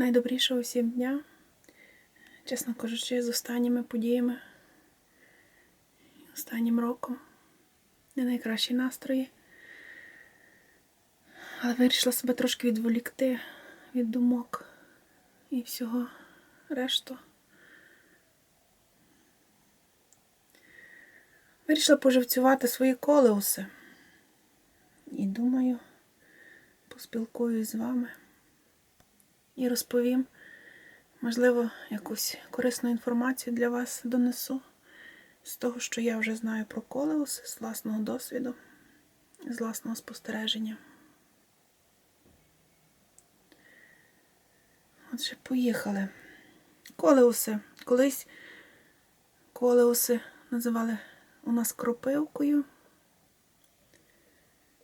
найдобрішого всім дня. Чесно кажучи, з останніми подіями, останнім роком. Не найкращі настрої. Але вирішила себе трошки відволікти від думок і всього решту. Вирішила поживцювати свої колеуси. І думаю, поспілкуюсь з вами і розповім, можливо, якусь корисну інформацію для вас донесу з того, що я вже знаю про колеуси, з власного досвіду, з власного спостереження. Отже, поїхали. Колеуси. Колись колеуси називали у нас кропивкою.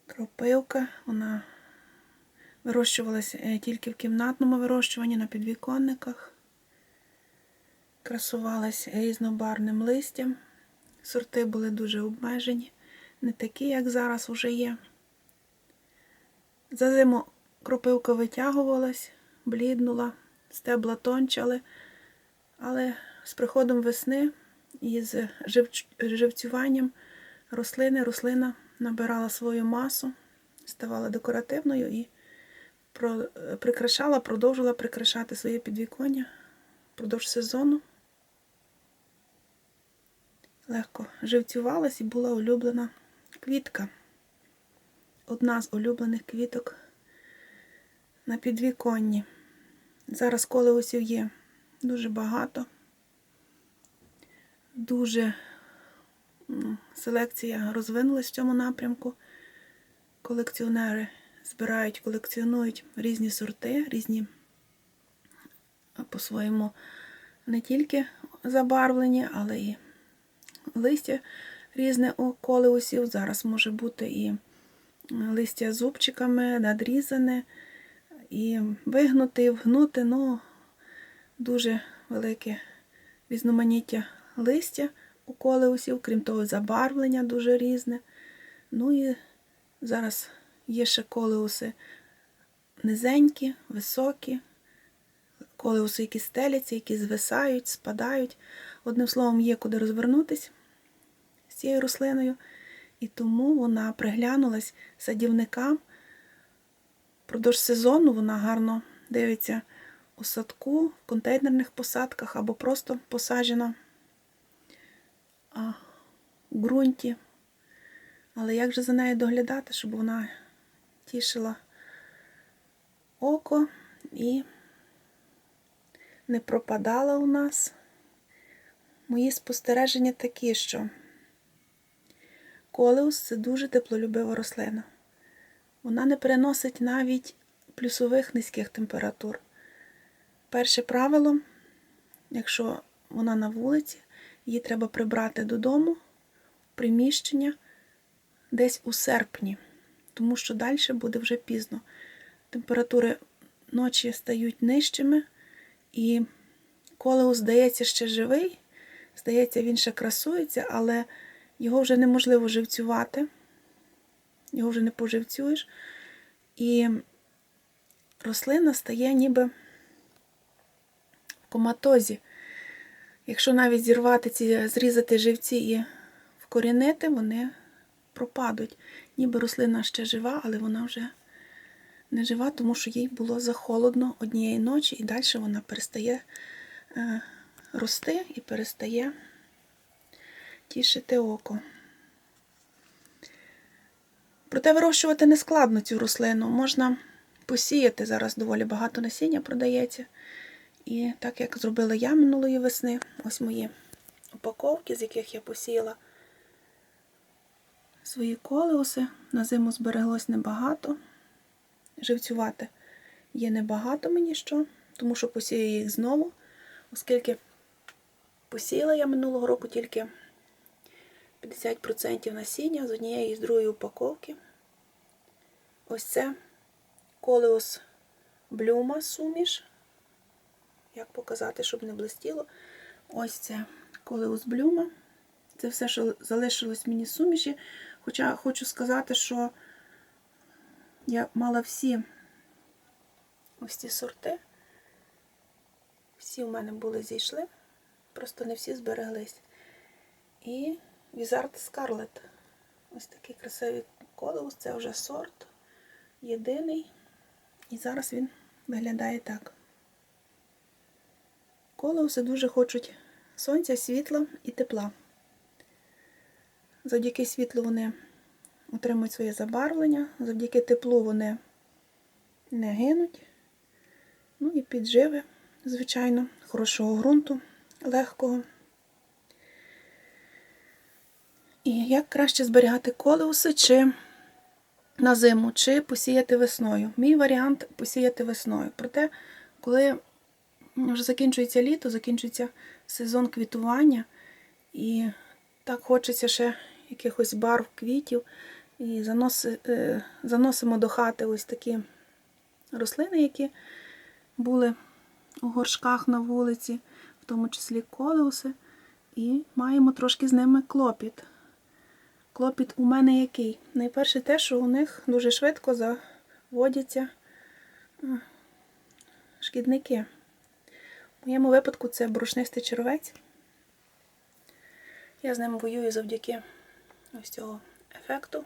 Кропивка, вона вирощувалася е, тільки в кімнатному вирощуванні на підвіконниках. Красувалася різнобарвним листям. Сорти були дуже обмежені, не такі, як зараз вже є. За зиму кропивка витягувалась, бліднула, стебла тончали, але з приходом весни і з живцюванням рослини, рослина набирала свою масу, ставала декоративною і прикрашала, продовжила прикрашати своє підвіконня впродовж сезону. Легко живцювалась і була улюблена квітка. Одна з улюблених квіток на підвіконні. Зараз колеусів є дуже багато. Дуже м, селекція розвинулась в цьому напрямку. Колекціонери збирають, колекціонують різні сорти, різні по-своєму не тільки забарвлені, але і листя різне у колеусів. Зараз може бути і листя зубчиками, надрізане, і вигнути, і вгнути, ну, дуже велике різноманіття листя у колеусів, крім того, забарвлення дуже різне. Ну і зараз є ще колеуси низенькі, високі, колеуси, які стеляться, які звисають, спадають. Одним словом, є куди розвернутись з цією рослиною, і тому вона приглянулась садівникам. Впродовж сезону вона гарно дивиться у садку, в контейнерних посадках або просто посаджена в ґрунті. Але як же за нею доглядати, щоб вона тішила око і не пропадала у нас? Мої спостереження такі, що колеус це дуже теплолюбива рослина. Вона не переносить навіть плюсових низьких температур. Перше правило, якщо вона на вулиці, її треба прибрати додому, в приміщення десь у серпні, тому що далі буде вже пізно. Температури ночі стають нижчими, і колеус, здається, ще живий, здається, він ще красується, але його вже неможливо живцювати, його вже не поживцюєш. І рослина стає ніби в коматозі. Якщо навіть зірвати ці, зрізати живці і вкорінити, вони пропадуть. Ніби рослина ще жива, але вона вже не жива, тому що їй було захолодно однієї ночі, і далі вона перестає е, рости і перестає тішити око. Проте вирощувати не складно цю рослину. Можна посіяти. Зараз доволі багато насіння продається. І так як зробила я минулої весни, ось мої упаковки, з яких я посіяла свої колеуси. На зиму збереглось небагато. Живцювати є небагато мені що, тому що посію їх знову, оскільки посіяла я минулого року тільки 50% насіння з однієї і з другої упаковки. Ось це колеус блюма суміш. Як показати, щоб не блистіло. Ось це колеус блюма. Це все, що залишилось мені суміші. Хоча хочу сказати, що я мала всі ось ці сорти. Всі в мене були зійшли, просто не всі збереглись. І Візард Скарлет. Ось такий красивий колеус, це вже сорт, єдиний. І зараз він виглядає так. Колеуси дуже хочуть сонця, світла і тепла. Завдяки світлу вони отримують своє забарвлення, завдяки теплу вони не гинуть. Ну і підживи, звичайно, хорошого ґрунту, легкого. І як краще зберігати колеуси чи на зиму, чи посіяти весною. Мій варіант посіяти весною. Проте, коли вже закінчується літо, закінчується сезон квітування, і так хочеться ще якихось барв квітів. І заноси, е, заносимо до хати ось такі рослини, які були у горшках на вулиці, в тому числі колеуси, і маємо трошки з ними клопіт. Клопіт у мене який? Найперше те, що у них дуже швидко заводяться е, шкідники. В моєму випадку це борошнистий червець. Я з ним воюю завдяки ось цього ефекту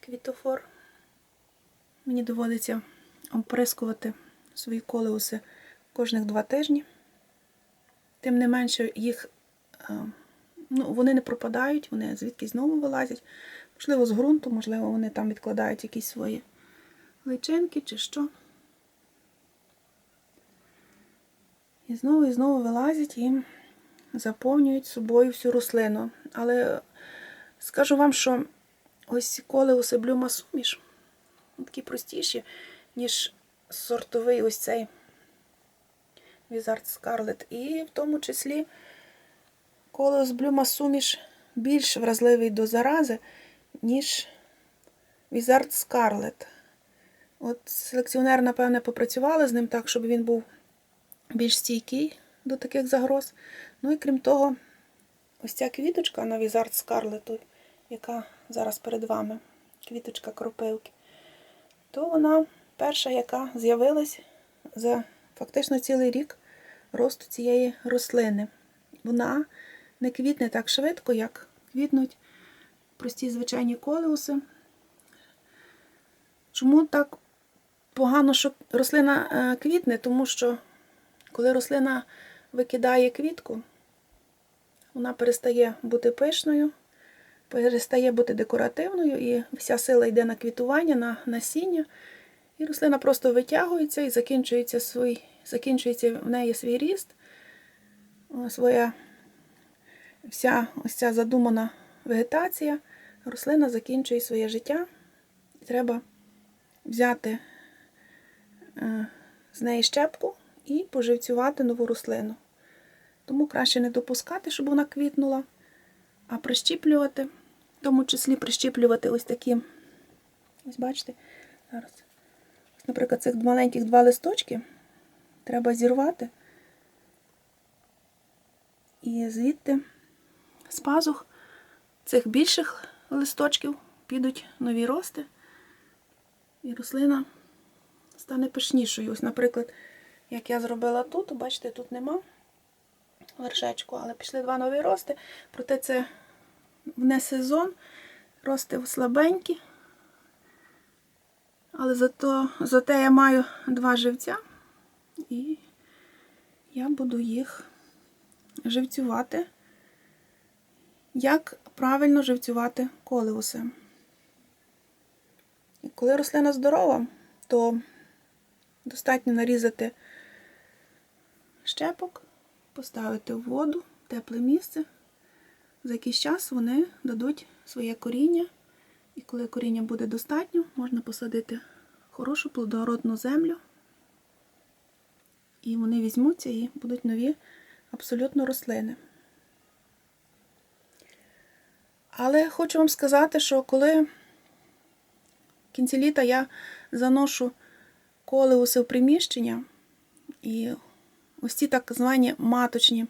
квітофор. Мені доводиться оприскувати свої колеуси кожних два тижні. Тим не менше, їх е, ну, вони не пропадають, вони звідки знову вилазять. Можливо, з ґрунту, можливо, вони там відкладають якісь свої личинки чи що. І знову і знову вилазять і заповнюють собою всю рослину. Але скажу вам, що ось колеуси блюма суміш такі простіші, ніж сортовий ось цей Wizard Scarlet. І в тому числі колеус блюма суміш більш вразливий до зарази, ніж Wizard Scarlet. От селекціонер, напевне, попрацювали з ним так, щоб він був більш стійкий до таких загроз. Ну і крім того, ось ця квіточка на Wizard Scarlet, яка зараз перед вами, квіточка кропивки, то вона перша, яка з'явилась за фактично цілий рік росту цієї рослини. Вона не квітне так швидко, як квітнуть прості звичайні колеуси. Чому так погано, що рослина е, квітне? Тому що коли рослина викидає квітку, вона перестає бути пишною, перестає бути декоративною, і вся сила йде на квітування, на насіння. І рослина просто витягується і закінчується свій, закінчується в неї свій ріст, своя вся ось ця задумана вегетація, рослина закінчує своє життя. І треба взяти е, з неї щепку і поживцювати нову рослину. Тому краще не допускати, щоб вона квітнула, а прищіплювати, в тому числі прищіплювати ось такі, ось бачите, зараз, ось, наприклад, цих маленьких два листочки треба зірвати. І звідти з пазух цих більших листочків підуть нові рости, і рослина стане пишнішою. Ось, наприклад, як я зробила тут, бачите, тут нема вершечку, але пішли два нові рости, проте це не сезон, рости слабенькі. Але зато, зате я маю два живця, і я буду їх живцювати. Як правильно живцювати колеуси? І коли рослина здорова, то достатньо нарізати щепок, поставити в воду, в тепле місце. За якийсь час вони дадуть своє коріння, і коли коріння буде достатньо, можна посадити хорошу плодородну землю, і вони візьмуться і будуть нові абсолютно рослини. Але хочу вам сказати, що коли в кінці літа я заношу колеуси в приміщення, і ось ці так звані маточні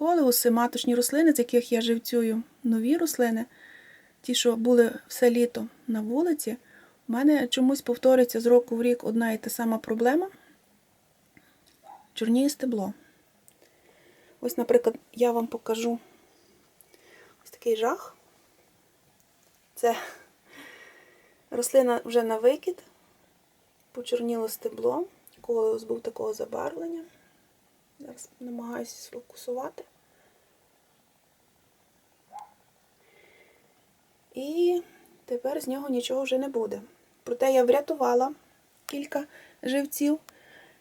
колеуси, маточні рослини, з яких я живцюю нові рослини, ті, що були все літо на вулиці, у мене чомусь повторюється з року в рік одна і та сама проблема. чорніє стебло. Ось, наприклад, я вам покажу ось такий жах. Це рослина вже на викид, почорніло стебло, колеус був такого забарвлення. Зараз намагаюся сфокусувати. І тепер з нього нічого вже не буде. Проте я врятувала кілька живців.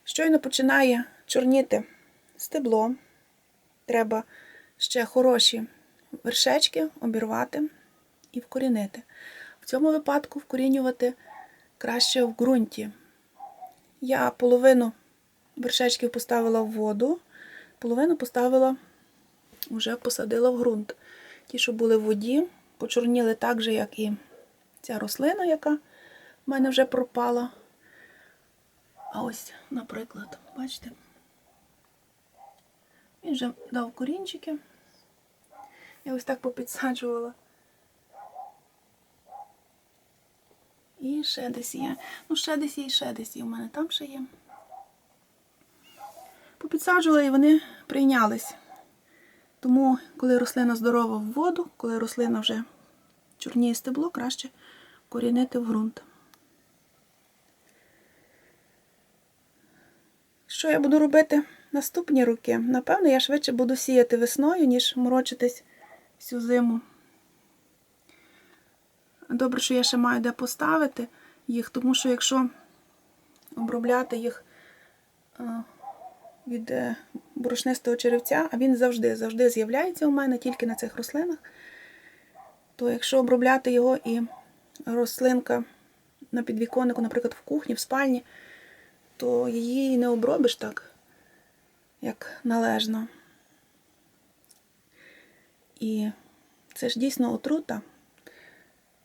Щойно починає чорніти стебло. Треба ще хороші вершечки обірвати і вкорінити. В цьому випадку вкорінювати краще в ґрунті. Я половину вершечків поставила в воду, половину поставила, вже посадила в ґрунт. Ті, що були в воді, почорніли так же, як і ця рослина, яка в мене вже пропала. А ось, наприклад, бачите, він вже дав корінчики. Я ось так попідсаджувала. І ще десь є. Ну, ще десь є, і ще десь є. У мене там ще є. Попідсаджувала і вони прийнялись. Тому, коли рослина здорова в воду, коли рослина вже чорніє стебло, краще корінити в ґрунт. Що я буду робити наступні роки? Напевно, я швидше буду сіяти весною, ніж морочитись всю зиму. Добре, що я ще маю де поставити їх, тому що якщо обробляти їх е, від е, борошнистого черевця, а він завжди завжди з'являється у мене тільки на цих рослинах, то якщо обробляти його і рослинка на підвіконнику, наприклад, в кухні, в спальні, то її не обробиш так, як належно. І це ж дійсно отрута.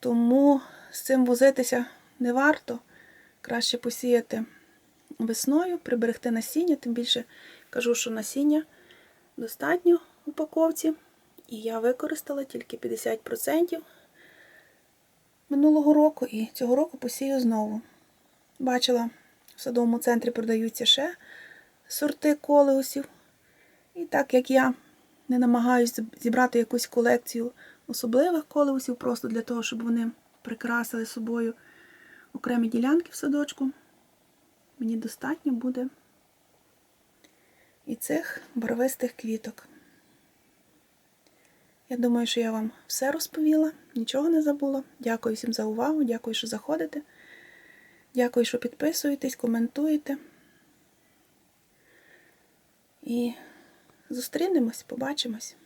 Тому з цим возитися не варто. Краще посіяти весною, приберегти насіння, тим більше кажу, що насіння достатньо в упаковці. І я використала тільки 50% минулого року і цього року посію знову. Бачила, в садовому центрі продаються ще сорти колеусів. І так як я не намагаюся зібрати якусь колекцію особливих колеусів, просто для того, щоб вони прикрасили собою окремі ділянки в садочку, мені достатньо буде і цих барвистих квіток. Я думаю, що я вам все розповіла, нічого не забула. Дякую всім за увагу, дякую, що заходите. Дякую, що підписуєтесь, коментуєте. І зустрінемось, побачимось.